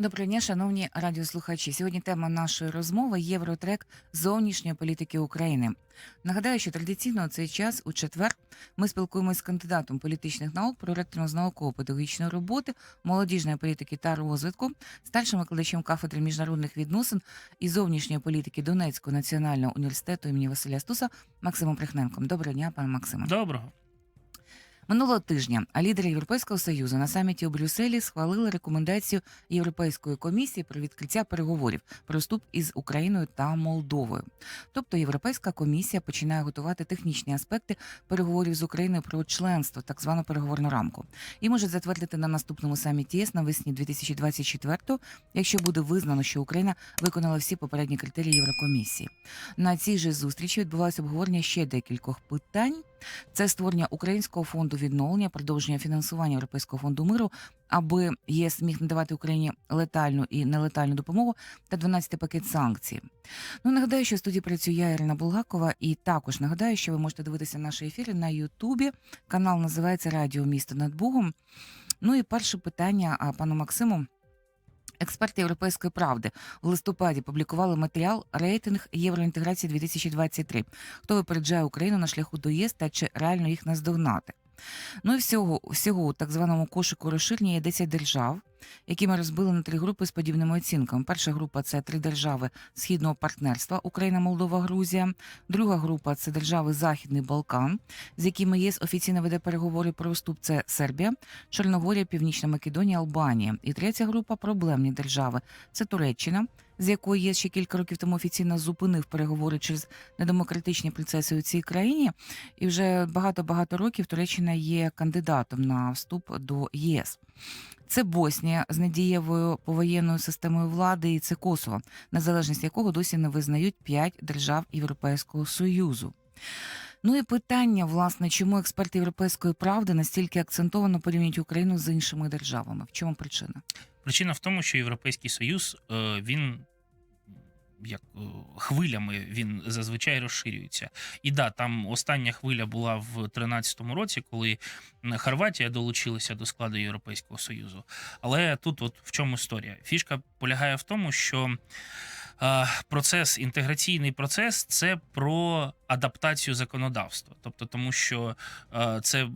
Доброго дня, шановні радіослухачі. Сьогодні тема нашої розмови Євротрек зовнішньої політики України. Нагадаю, що традиційно у цей час у четвер ми спілкуємося з кандидатом політичних наук, проректором з науково-педагогічної роботи, молодіжної політики та розвитку, старшим викладачем кафедри міжнародних відносин і зовнішньої політики Донецького національного університету імені Василя Стуса Максимом Прихненком. Доброго дня, пане Максиме. Доброго. Минулого тижня лідери Європейського союзу на саміті у Брюсселі схвалили рекомендацію Європейської комісії про відкриття переговорів про вступ із Україною та Молдовою. Тобто Європейська комісія починає готувати технічні аспекти переговорів з Україною про членство, так звану переговорну рамку, і може затвердити на наступному саміті ЄС навесні 2024-го, якщо буде визнано, що Україна виконала всі попередні критерії Єврокомісії. На цій же зустрічі відбувалося обговорення ще декількох питань. Це створення українського фонду відновлення, продовження фінансування Європейського фонду миру, аби ЄС міг надавати Україні летальну і нелетальну допомогу та 12-й пакет санкцій. Ну нагадаю, що в студії працює я, Ірина Булгакова, і також нагадаю, що ви можете дивитися наші ефіри на Ютубі. Канал називається Радіо Місто над Бугом. Ну і перше питання пану Максиму. Експерти Європейської правди в листопаді публікували матеріал Рейтинг євроінтеграції 2023. Хто випереджає Україну на шляху до ЄС та чи реально їх наздогнати? Ну і всього, всього у так званому кошику розширення є 10 держав, які ми розбили на три групи з подібними оцінками. Перша група це три держави східного партнерства Україна, Молдова, Грузія. Друга група це держави Західний Балкан, з якими ЄС офіційно веде переговори про вступ. Це Сербія, Чорногорія, Північна Македонія, Албанія. І третя група проблемні держави це Туреччина, з якою ЄС ще кілька років тому офіційно зупинив переговори через недемократичні процеси у цій країні. І вже багато багато років Туреччина є кандидатом на вступ до ЄС. Це Боснія з недієвою повоєнною системою влади, і це Косово, незалежність якого досі не визнають п'ять держав Європейського союзу. Ну і питання, власне, чому експерти європейської правди настільки акцентовано порівнюють Україну з іншими державами? В чому причина? Причина в тому, що Європейський Союз е, він як е, хвилями він зазвичай розширюється. І да, там остання хвиля була в 2013 році, коли Хорватія долучилася до складу Європейського Союзу. Але тут, от в чому історія? Фішка полягає в тому, що процес, інтеграційний процес це про адаптацію законодавства. Тобто, тому що е, це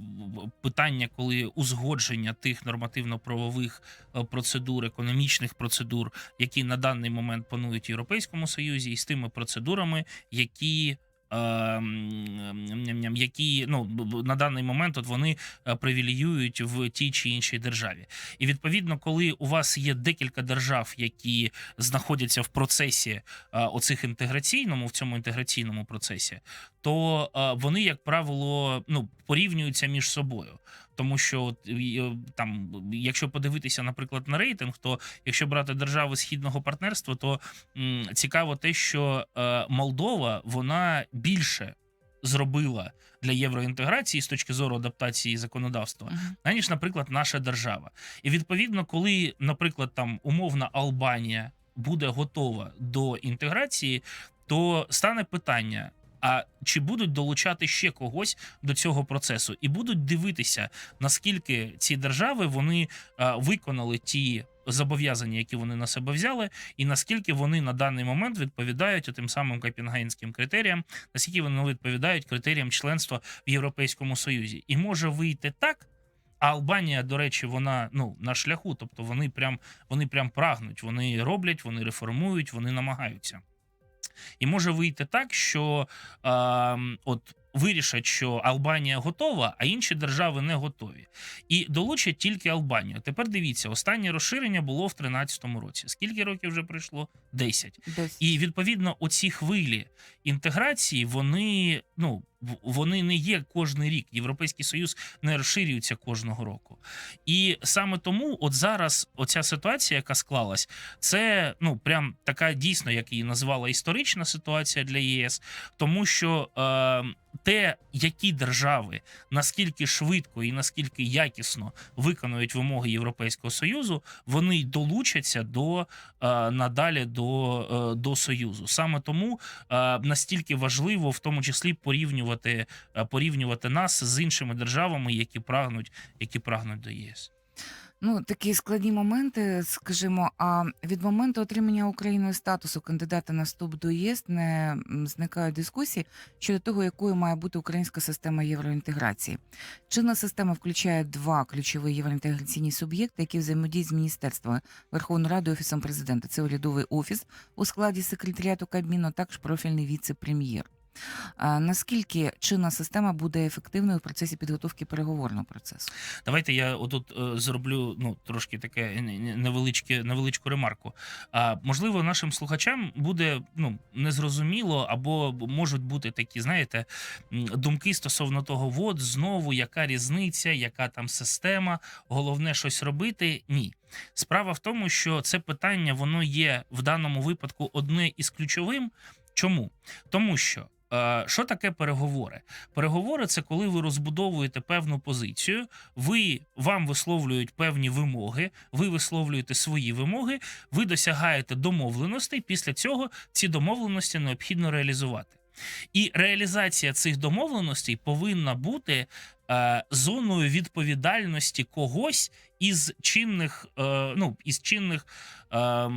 питання, коли узгодження тих нормативно-правових е, процедур, економічних процедур, які на даний момент панують в Європейському Союзі, і з тими процедурами, які. Е, Які ну на даний момент от вони е, привілеюють в тій чи іншій державі, і відповідно, коли у вас є декілька держав, які знаходяться в процесі е, оцих інтеграційному в цьому інтеграційному процесі, то вони, як правило, ну порівнюються між собою. Тому що от, е, там, якщо подивитися, наприклад, на рейтинг, то якщо брати держави східного партнерства, то м, цікаво те, що е, Молдова вона більше зробила для євроінтеграції з точки зору адаптації законодавства, аніж, наприклад, наша держава. І відповідно, коли, наприклад, там умовна Албанія буде готова до інтеграції, то стане питання. А чи будуть долучати ще когось до цього процесу, і будуть дивитися, наскільки ці держави вони е, виконали ті зобов'язання, які вони на себе взяли, і наскільки вони на даний момент відповідають тим самим копенгагенським критеріям, наскільки вони відповідають критеріям членства в Європейському Союзі, і може вийти так. А Албанія, до речі, вона ну на шляху, тобто вони прям вони прям прагнуть, вони роблять, вони реформують, вони намагаються. І може вийти так, що е, от вирішать, що Албанія готова, а інші держави не готові. І долучать тільки Албанію. Тепер дивіться, останнє розширення було в 2013 році. Скільки років вже пройшло? 10. Десь. І відповідно, оці хвилі інтеграції, вони ну вони не є кожний рік. Європейський союз не розширюється кожного року. І саме тому, от зараз, оця ситуація, яка склалась, це ну прям така дійсно, як її назвала історична ситуація для ЄС, тому що е, те, які держави наскільки швидко і наскільки якісно виконують вимоги Європейського союзу, вони й долучаться до е, надалі до, е, до союзу. Саме тому е, настільки важливо, в тому числі, порівнювати, е, порівнювати нас з іншими державами, які прагнуть, які прагнуть до ЄС. Ну, такі складні моменти, скажімо, а від моменту отримання Україною статусу кандидата на вступ до ЄС не зникають дискусії щодо того, якою має бути українська система євроінтеграції. Чинна система включає два ключові євроінтеграційні суб'єкти, які взаємодіють з міністерствами Верховною Радою Офісом президента. Це урядовий офіс у складі секретаріату Кабміну, також профільний віце-прем'єр. Наскільки чинна система буде ефективною в процесі підготовки переговорного процесу? Давайте я отут е, зроблю ну трошки таке не- не- невеличке невеличку ремарку. А можливо, нашим слухачам буде ну незрозуміло, або можуть бути такі, знаєте, думки стосовно того, от знову яка різниця, яка там система, головне щось робити. Ні. Справа в тому, що це питання воно є в даному випадку одне із ключовим. Чому? Тому що. Е, Що таке переговори? Переговори це коли ви розбудовуєте певну позицію, ви вам висловлюють певні вимоги, ви висловлюєте свої вимоги, ви досягаєте домовленостей. Після цього ці домовленості необхідно реалізувати. І реалізація цих домовленостей повинна бути зоною відповідальності когось із чинних, е, ну із чинних е,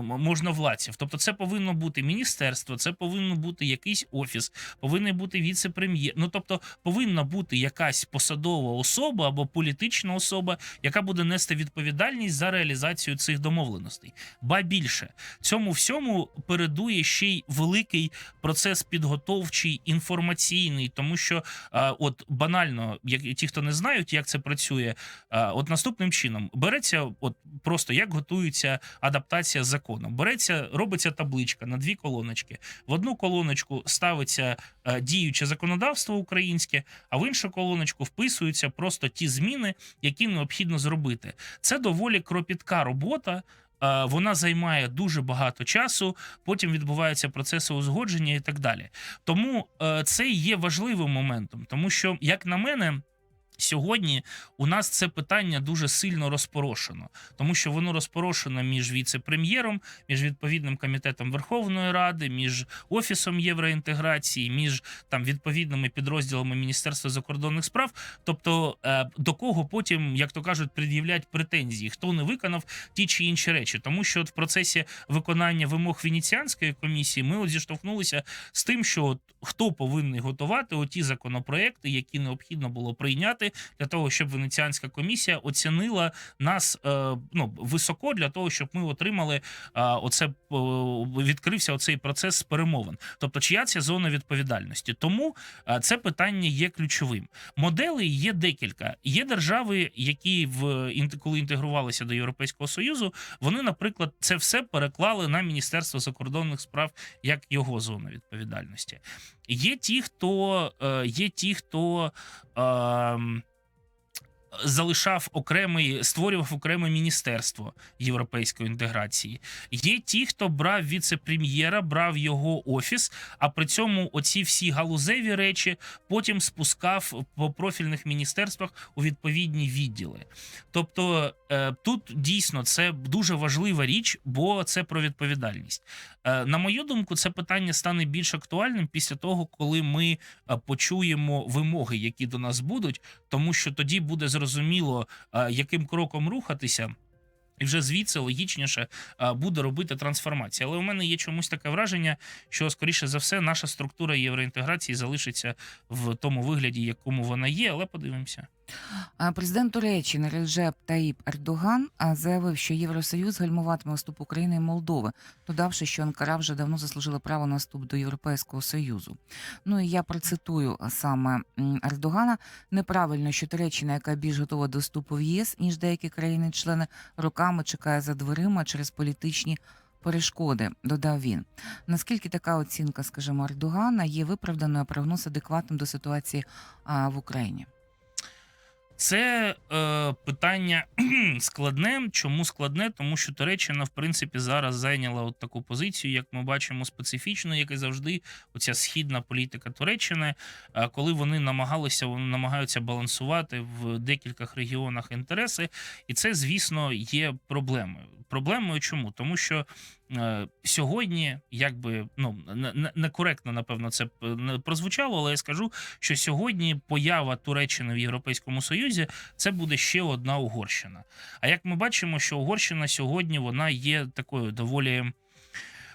можновладців. Тобто, це повинно бути міністерство, це повинно бути якийсь офіс, повинен бути віце-прем'єр. Ну тобто, повинна бути якась посадова особа або політична особа, яка буде нести відповідальність за реалізацію цих домовленостей. Ба більше цьому всьому передує ще й великий процес підготовчий інформаційний, тому що от банально, як ті, хто не знають, як це працює, от наступним чином береться, от просто як готується адаптація закону. Береться, робиться табличка на дві колоночки. В одну колоночку ставиться діюче законодавство українське, а в іншу колоночку вписуються просто ті зміни, які необхідно зробити. Це доволі кропітка робота. Е, Вона займає дуже багато часу, потім відбуваються процеси узгодження і так далі. Тому е, це є важливим моментом, тому що, як на мене, сьогодні у нас це питання дуже сильно розпорошено, тому що воно розпорошено між віце-прем'єром, між відповідним комітетом Верховної Ради, між офісом євроінтеграції, між там відповідними підрозділами Міністерства закордонних справ. Тобто е, до кого потім, як то кажуть, пред'являть претензії, хто не виконав ті чи інші речі, тому що от в процесі виконання вимог Венеціанської комісії ми от зіштовхнулися з тим, що от хто повинен готувати оті законопроекти, які необхідно було прийняти для того, щоб Венеціанська комісія оцінила нас е, ну високо для того, щоб ми отримали е, оце е, відкрився оцей процес перемовин. Тобто, чия ця зона відповідальності? Тому е, це питання є ключовим. Моделей є декілька. Є держави, які в коли інтегрувалися до Європейського союзу, вони, наприклад, це все переклали на Міністерство закордонних справ як його зона відповідальності. Є ті, хто е, є ті, хто. ем, Залишав окремий, створював окреме міністерство європейської інтеграції. Є ті, хто брав віце-прем'єра, брав його офіс, а при цьому оці всі галузеві речі потім спускав по профільних міністерствах у відповідні відділи. Тобто е, тут дійсно це дуже важлива річ, бо це про відповідальність. Е, На мою думку, це питання стане більш актуальним після того, коли ми е, почуємо вимоги, які до нас будуть, тому що тоді буде зрозуміло, е, яким кроком рухатися. І вже звідси логічніше е, буде робити трансформація. Але у мене є чомусь таке враження, що скоріше за все наша структура євроінтеграції залишиться в тому вигляді, якому вона є. Але подивимося. Президент Туреччини Реджеп Таїп Ердоган заявив, що Євросоюз гальмуватиме вступ України і Молдови, додавши, що Анкара вже давно заслужила право на вступ до Європейського союзу. Ну і я процитую саме Ердогана: неправильно, що Туреччина, яка більш готова до вступу в єС ніж деякі країни-члени, роками чекає за дверима через політичні. Перешкоди додав він. Наскільки така оцінка, скажімо, Ердогана є виправданою, прогноз адекватним до ситуації в Україні? Це е, питання складне. Чому складне? Тому що Туреччина, в принципі, зараз зайняла от таку позицію, як ми бачимо, специфічну, як і завжди, оця східна політика Туреччини, е, коли вони намагалися, вони намагаються балансувати в декількох регіонах інтереси, і це, звісно, є проблемою. Проблемою чому? Тому що сьогодні, якби ну не- не- некоректно, напевно, це прозвучало, але я скажу, що сьогодні поява Туреччини в Європейському Союзі це буде ще одна Угорщина. А як ми бачимо, що Угорщина сьогодні вона є такою доволі.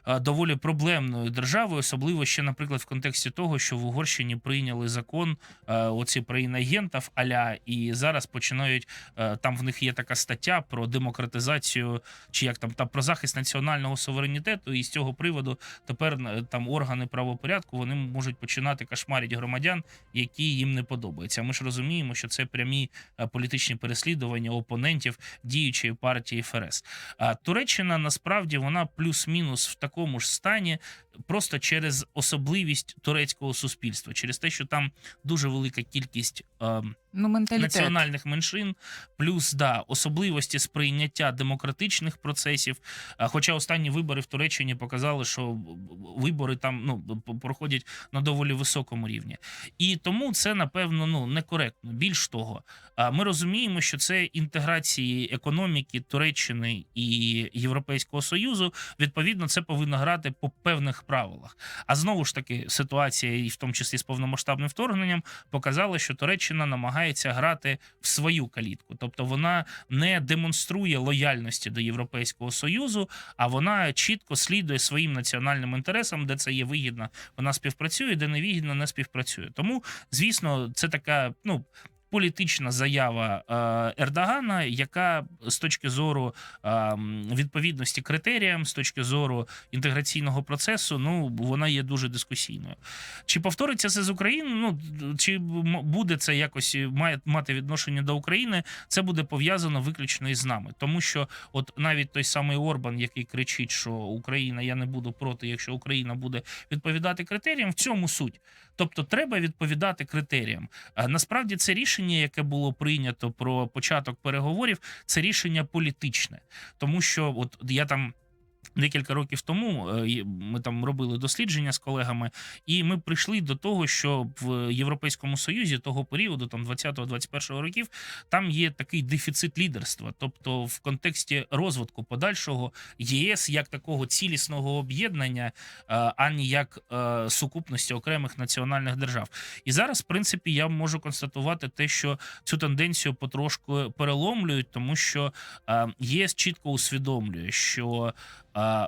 Е, Доволі проблемною державою, особливо ще, наприклад, в контексті того, що в Угорщині прийняли закон е, оці про інагентів аля, і зараз починають е, там в них є така стаття про демократизацію, чи як там та про захист національного суверенітету. І з цього приводу тепер там органи правопорядку вони можуть починати кошмарити громадян, які їм не подобаються. Ми ж розуміємо, що це прямі політичні переслідування опонентів діючої партії ФРС. А Туреччина насправді вона плюс-мінус в такому ж стані, просто через особливість турецького суспільства, через те, що там дуже велика кількість. е, Ну, менталітет. національних меншин, плюс да, особливості сприйняття демократичних процесів. Хоча останні вибори в Туреччині показали, що вибори там ну проходять на доволі високому рівні, і тому це напевно ну некоректно. Більш того, ми розуміємо, що це інтеграції економіки Туреччини і Європейського союзу. Відповідно, це повинно грати по певних правилах. А знову ж таки, ситуація, і в тому числі з повномасштабним вторгненням, показала, що Туреччина намагається грати в свою калітку, тобто вона не демонструє лояльності до Європейського союзу, а вона чітко слідує своїм національним інтересам, де це є вигідно, вона співпрацює, де не вигідно, не співпрацює. Тому, звісно, це така ну. Політична заява е, Ердогана, яка з точки зору е, відповідності критеріям, з точки зору інтеграційного процесу, ну вона є дуже дискусійною. Чи повториться це з України? Ну чи буде це якось має мати відношення до України? Це буде пов'язано виключно із нами, тому що, от навіть той самий Орбан, який кричить, що Україна, я не буду проти, якщо Україна буде відповідати критеріям, в цьому суть. Тобто, треба відповідати критеріям. А насправді це рішення, яке було прийнято про початок переговорів, це рішення політичне, тому що от я там. Декілька років тому е, ми там робили дослідження з колегами, і ми прийшли до того, що в Європейському Союзі того періоду, там 20-21 років, там є такий дефіцит лідерства. Тобто, в контексті розвитку подальшого ЄС як такого цілісного об'єднання, е, а не як е, сукупності окремих національних держав. І зараз, в принципі, я можу констатувати те, що цю тенденцію потрошку переломлюють, тому що ЄС чітко усвідомлює, що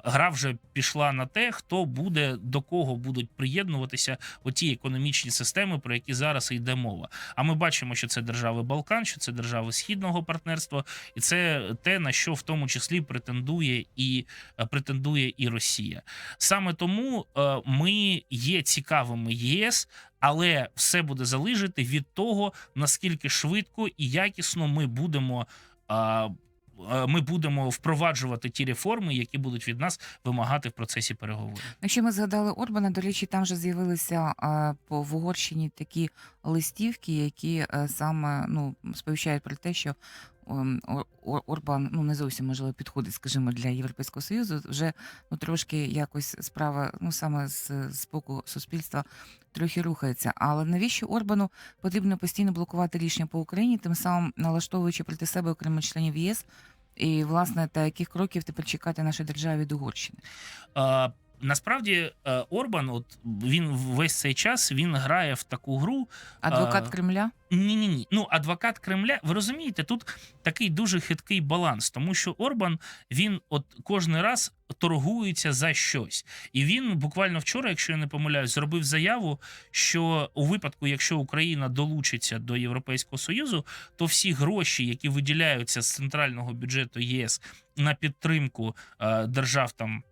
гра вже пішла на те, хто буде до кого будуть приєднуватися оті економічні системи, про які зараз йде мова. А ми бачимо, що це держави Балкан, що це держави східного партнерства, і це те, на що в тому числі претендує і е, претендує і Росія. Саме тому е, ми є цікавими ЄС. Але все буде залежати від того, наскільки швидко і якісно ми будемо а, ми будемо впроваджувати ті реформи, які будуть від нас вимагати в процесі переговорів. Якщо ми згадали Орбана, до речі, там вже з'явилися е, по в Угорщині такі листівки, які е, саме ну сповіщають про те, що Орбан ну не зовсім можливо підходить, скажімо, для Європейського союзу. Вже ну трошки якось справа, ну саме з, з боку суспільства. Трохи рухається, але навіщо Орбану потрібно постійно блокувати рішення по Україні, тим самим налаштовуючи проти себе окремих членів ЄС, і власне та яких кроків тепер чекати нашій державі від Угорщини? А, насправді е, Орбан, от він весь цей час він грає в таку гру. Адвокат А, Кремля? Ні, ні, ні. Ну, адвокат Кремля, ви розумієте, тут такий дуже хиткий баланс, тому що Орбан він от кожен раз торгується за щось. І він буквально вчора, якщо я не помиляюсь, зробив заяву, що у випадку, якщо Україна долучиться до Європейського Союзу, то всі гроші, які виділяються з центрального бюджету ЄС на підтримку е, держав там.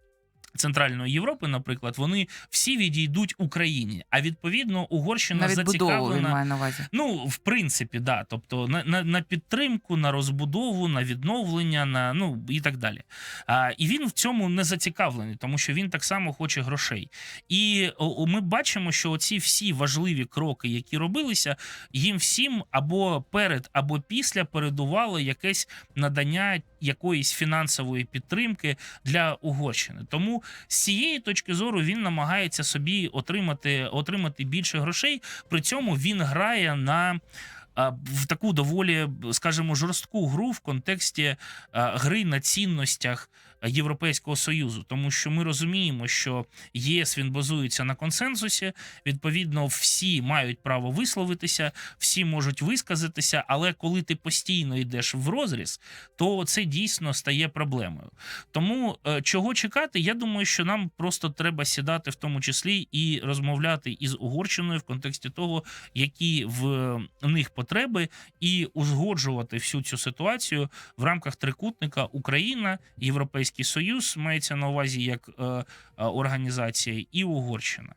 Центральної Європи, наприклад, вони всі відійдуть Україні. А відповідно, Угорщина На відбудову він зацікавлена має на увазі. Ну, в принципі, да. Тобто на, на, на підтримку, на розбудову, на відновлення, на ну і так далі. А, і він в цьому не зацікавлений, тому що він так само хоче грошей. І о, о, ми бачимо, що оці всі важливі кроки, які робилися, їм всім або перед, або після передувало якесь надання якоїсь фінансової підтримки для Угорщини. Тому з цієї точки зору він намагається собі отримати, отримати більше грошей. При цьому він грає на в таку доволі, скажімо, жорстку гру в контексті гри на цінностях Європейського союзу, тому що ми розуміємо, що ЄС він базується на консенсусі. Відповідно, всі мають право висловитися, всі можуть висказатися. Але коли ти постійно йдеш в розріз, то це дійсно стає проблемою. Тому е, чого чекати? Я думаю, що нам просто треба сідати в тому числі і розмовляти із Угорщиною в контексті того, які в них потреби, і узгоджувати всю цю ситуацію в рамках трикутника Україна, Європейський Союз мається на увазі як е, е, організація, і Угорщина.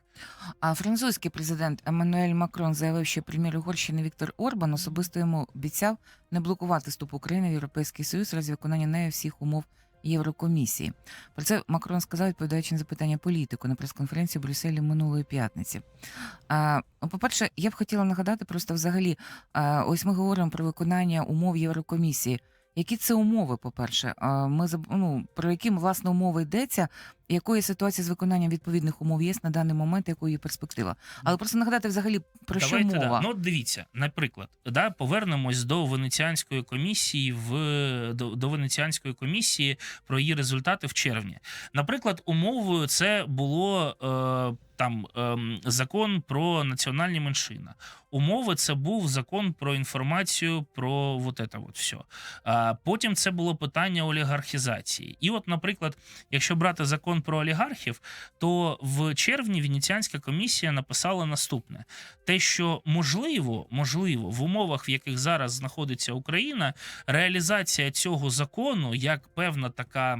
А французький президент Еммануель Макрон заявив, що прем'єр Угорщини Віктор Орбан особисто йому обіцяв не блокувати вступ України в Європейський Союз разі виконання нею всіх умов Єврокомісії. Про це Макрон сказав, відповідаючи на запитання політику на прес-конференції в Брюсселі минулої п'ятниці. Ну, по-перше, я б хотіла нагадати просто взагалі, ось ми говоримо про виконання умов Єврокомісії. Які це умови, по-перше? Ми заб- ну, про які власне умови йдеться, якої ситуації з виконанням відповідних умов ЄС на даний момент, якою є перспектива? Але просто нагадати взагалі про що мова. Да. Ну, дивіться, наприклад, да, повернемось до Венеціанської комісії в до, до Венеціанської комісії про її результати в червні. Наприклад, умовою це було е, там ем, закон про національні меншини. Умови це був закон про інформацію про вот это вот все. А потім це було питання олігархізації. І, от, наприклад, якщо брати закон про олігархів, то в червні Венеціанська комісія написала наступне: те, що можливо, можливо, в умовах, в яких зараз знаходиться Україна, реалізація цього закону як певна така.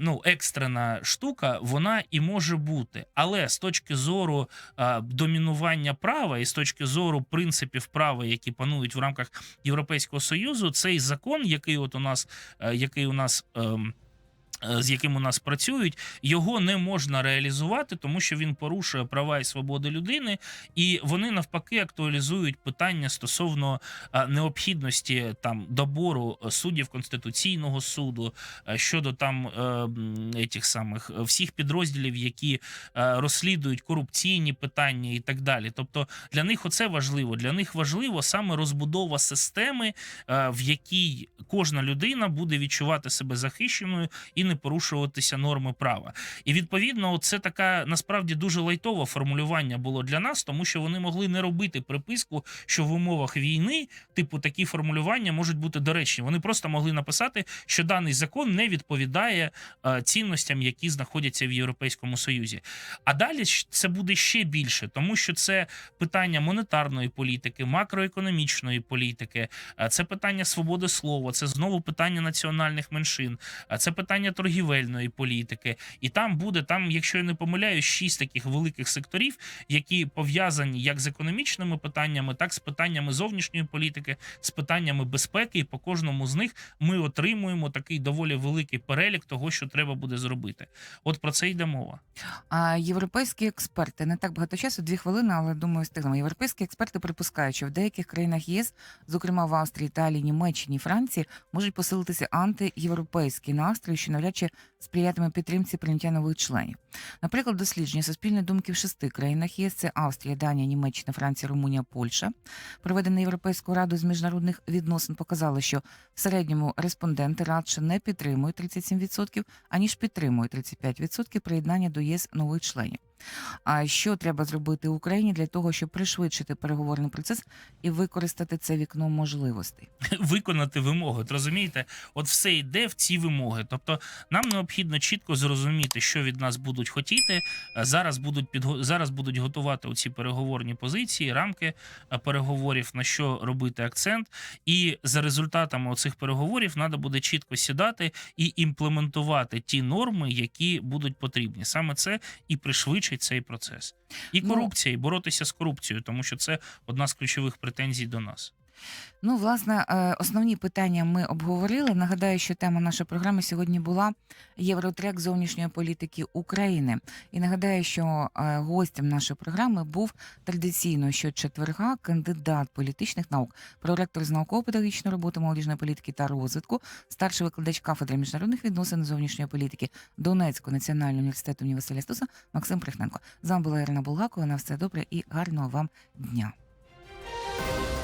Ну, екстрена штука, вона і може бути, але з точки зору а, домінування права і з точки зору принципів права, які панують в рамках Європейського союзу, цей закон, який от у нас, який у нас. ем, з яким у нас працюють, його не можна реалізувати, тому що він порушує права і свободи людини, і вони навпаки актуалізують питання стосовно е, необхідності там добору е, суддів конституційного суду е, щодо там е, самих е, всіх підрозділів, які е, розслідують корупційні питання і так далі. Тобто для них оце важливо. Для них важливо саме розбудова системи, е, в якій кожна людина буде відчувати себе захищеною і не порушуватися норми права. І відповідно, це така насправді дуже лайтове формулювання було для нас, тому що вони могли не робити приписку, що в умовах війни, типу, такі формулювання можуть бути доречні. Вони просто могли написати, що даний закон не відповідає е, цінностям, які знаходяться в Європейському Союзі. А далі це буде ще більше, тому що це питання монетарної політики, макроекономічної політики, е, це питання свободи слова, це знову питання національних меншин, е, це питання торгівельної політики. І там буде там, якщо я не помиляюсь, шість таких великих секторів, які пов'язані як з економічними питаннями, так з питаннями зовнішньої політики, з питаннями безпеки. І по кожному з них ми отримуємо такий доволі великий перелік того, що треба буде зробити. От про це йде мова. А європейські експерти не так багато часу, дві хвилини, але думаю, стигнемо. Європейські експерти припускають, що в деяких країнах ЄС, зокрема в Австрії, Італії, Німеччині, Франції, можуть посилитися антиєвропейські настрої, що навряд чи сприятиме підтримці прийняття нових членів. Наприклад, дослідження суспільної думки в шести країнах ЄС це Австрія, Данія, Німеччина, Франція, Румунія, Польща. Проведене Європейською радою з міжнародних відносин показало, що в середньому респонденти радше не підтримують 37%, аніж підтримують 35% приєднання до ЄС нових членів. А що треба зробити Україні для того, щоб пришвидшити переговорний процес і використати це вікно можливостей? виконати вимоги. От розумієте, от все йде в ці вимоги. Тобто, нам необхідно чітко зрозуміти, що від нас будуть хотіти. Е, Зараз будуть підго... зараз будуть готувати оці переговорні позиції, рамки е, переговорів, на що робити акцент. І за результатами оцих переговорів треба буде чітко сідати і імплементувати ті норми, які будуть потрібні. Саме це і пришвидшить цей процес. І Ну- корупція, і боротися з корупцією, тому що це одна з ключових претензій до нас. Ну, власне, е, основні питання ми обговорили. Нагадаю, що тема нашої програми сьогодні була Євротрек зовнішньої політики України. І нагадаю, що е, гостем нашої програми був традиційно щочетверга кандидат політичних наук, проректор з науково-педагогічної роботи молодіжної політики та розвитку, старший викладач кафедри міжнародних відносин зовнішньої політики Донецького національного університету імені Стуса Максим Прихненко. З вами була Ірина Булгакова. На все добре і гарного вам дня.